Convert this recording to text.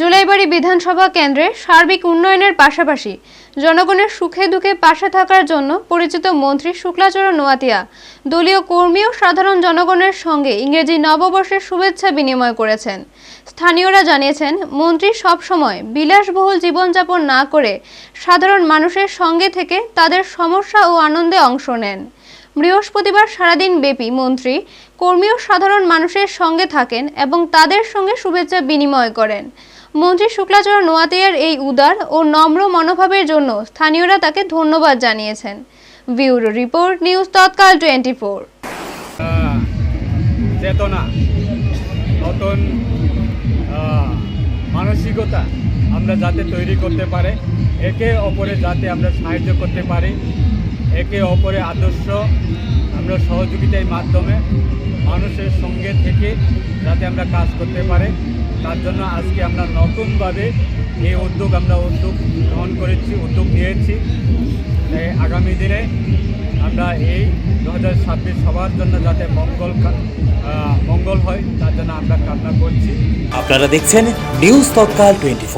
জুলাইবাড়ি বিধানসভা কেন্দ্রে সার্বিক উন্নয়নের পাশাপাশি জনগণের সুখে দুঃখে পাশে থাকার জন্য পরিচিত মন্ত্রী শুক্লাচরণ নোয়াতিয়া, দলীয় কর্মী ও সাধারণ জনগণের সঙ্গে ইংরেজি নববর্ষের শুভেচ্ছা বিনিময় করেছেন। স্থানীয়রা জানিয়েছেন, মন্ত্রী সবসময় বিলাসবহুল জীবনযাপন না করে সাধারণ মানুষের সঙ্গে থেকে তাদের সমস্যা ও আনন্দে অংশ নেন। বৃহস্পতিবার সারাদিন ব্যাপী মন্ত্রী, কর্মী ও সাধারণ মানুষের সঙ্গে থাকেন এবং তাদের সঙ্গে শুভেচ্ছা বিনিময় করেন। মন্ত্রী শুক্লাচরণ নোয়াতিয়ার এই উদার ও নম্র মনোভাবের জন্য স্থানীয়রা তাকে ধন্যবাদ জানিয়েছেন। Bureau report, news Tatkal twenty four চেতনা, নতুন মানসিকতা আমরা যাতে তৈরি করতে পারে, একে অপরে যাতে আমরা সাহায্য করতে পারি, একে অপরে আদর্শ আমরা সহযোগিতার মাধ্যমে মানুষের সঙ্গে থেকে যাতে আমরা কাজ করতে পারে। তার জন্য আজকে আমরা নতুনভাবে এই উদ্যোগ আমরা উদ্যোগ গ্রহণ করেছি, উদ্যোগ নিয়েছি। আগামী দিনে আমরা এই দু হাজার ছাব্বিশ সবার জন্য যাতে মঙ্গল মঙ্গল হয়, তার জন্য আমরা কামনা করছি। আপনারা দেখছেন নিউজ তৎকাল টোয়েন্টি